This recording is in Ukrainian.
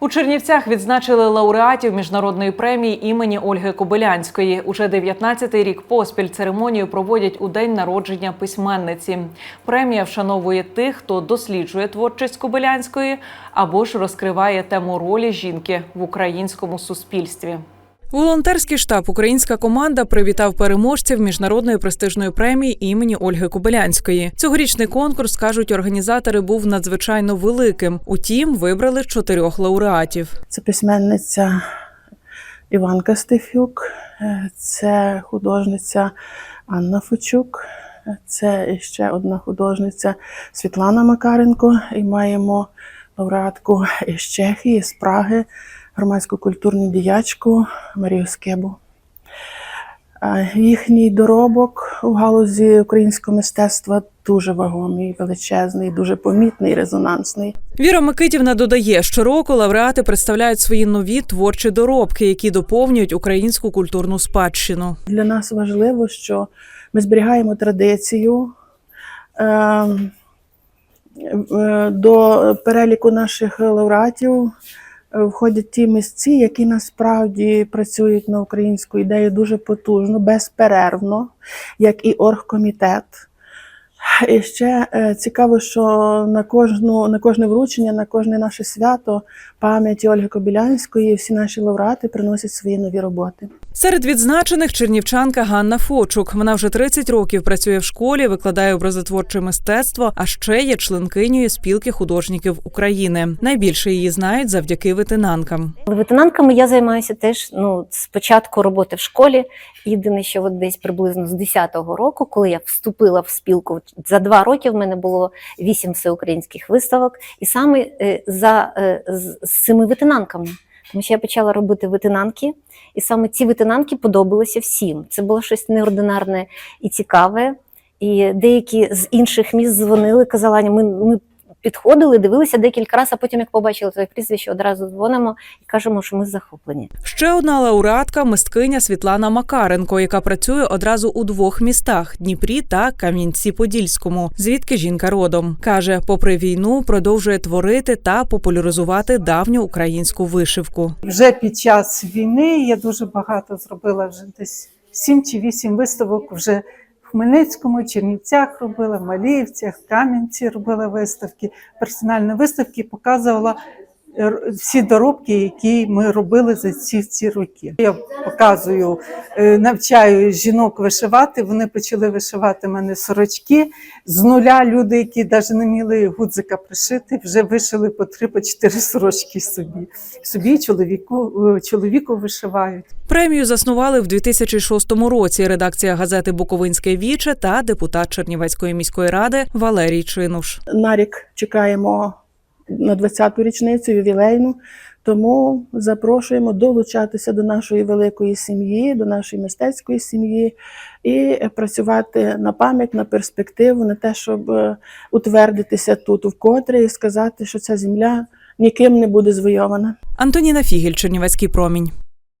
У Чернівцях відзначили лауреатів міжнародної премії імені Ольги Кобилянської. Уже 19-й рік поспіль церемонію проводять у день народження письменниці. Премія вшановує тих, хто досліджує творчість Кобилянської або ж розкриває тему ролі жінки в українському суспільстві. Волонтерський штаб Українська команда привітав переможців міжнародної престижної премії імені Ольги Кобилянської. Цьогорічний конкурс кажуть організатори був надзвичайно великим. Утім, вибрали чотирьох лауреатів. Це письменниця Іванка Стефюк, е, це художниця Анна Фочук, е, це ще одна художниця Світлана Макаренко. І маємо лауреатку із Чехії, з Праги, громадську культурну діячку Марію Скебу. Їхній доробок у галузі українського мистецтва дуже вагомий, величезний, дуже помітний, резонансний. Віра Микитівна додає, щороку лауреати представляють свої нові творчі доробки, які доповнюють українську культурну спадщину. Для нас важливо, що ми зберігаємо традицію. Ем, е, До переліку наших лауреатів входять ті місці, які насправді працюють на українську ідею дуже потужно, безперервно, як і оргкомітет. І ще е, цікаво, що на кожну на кожне вручення, на кожне наше свято пам'яті Ольги Кобілянської всі наші лауреати приносять свої нові роботи. Серед відзначених чернівчанка Ганна Фочук. Вона вже 30 років працює в школі, викладає образотворче мистецтво, а ще є членкинею спілки художників України. Найбільше її знають завдяки ветенанкам. Ветенанками я займаюся теж ну, з початку роботи в школі. Єдине, що от десь приблизно з 10-го року, коли я вступила в спілку, за два роки в мене було вісім всеукраїнських виставок, і саме е, за е, з цими витинанками. Тому що я почала робити витинанки, і саме ці витинанки подобалися всім. Це було щось неординарне і цікаве. І деякі з інших міст дзвонили, казали, ми, ми підходили, дивилися декілька разів, а потім, як побачили твоє прізвище, одразу дзвонимо і кажемо, що ми захоплені. Ще одна лауреатка мисткиня Світлана Макаренко, яка працює одразу у двох містах Дніпрі та Кам'янці-Подільському, звідки жінка родом. каже, попри війну, продовжує творити та популяризувати давню українську вишивку. Вже під час війни я дуже багато зробила вже десь 7 чи 8 виставок вже Хмельницькому, Чернівцях робила, в Маліївцях, Кам'янці робила виставки, персональні виставки, показувала всі доробки, які ми робили за ці, ці роки. Я показую, е, навчаю жінок вишивати. Вони почали вишивати мене сорочки з нуля. Люди, які навіть не вміли гудзика пришити, вже вишили по три по чотири сорочки собі. Собі чоловіку, е, чоловіку вишивають. Премію заснували в 2006 році. Редакція газети Буковинське віче та депутат Чернівецької міської ради Валерій Чинуш. на рік чекаємо на 20-ту річницю ювілейну. Тому запрошуємо долучатися до нашої великої сім'ї, до нашої мистецької сім'ї і працювати на пам'ять, на перспективу, на те, щоб е, утвердитися тут вкотре і сказати, що ця земля ніким не буде звойована. Антоніна Фігель, Чернівецький промінь.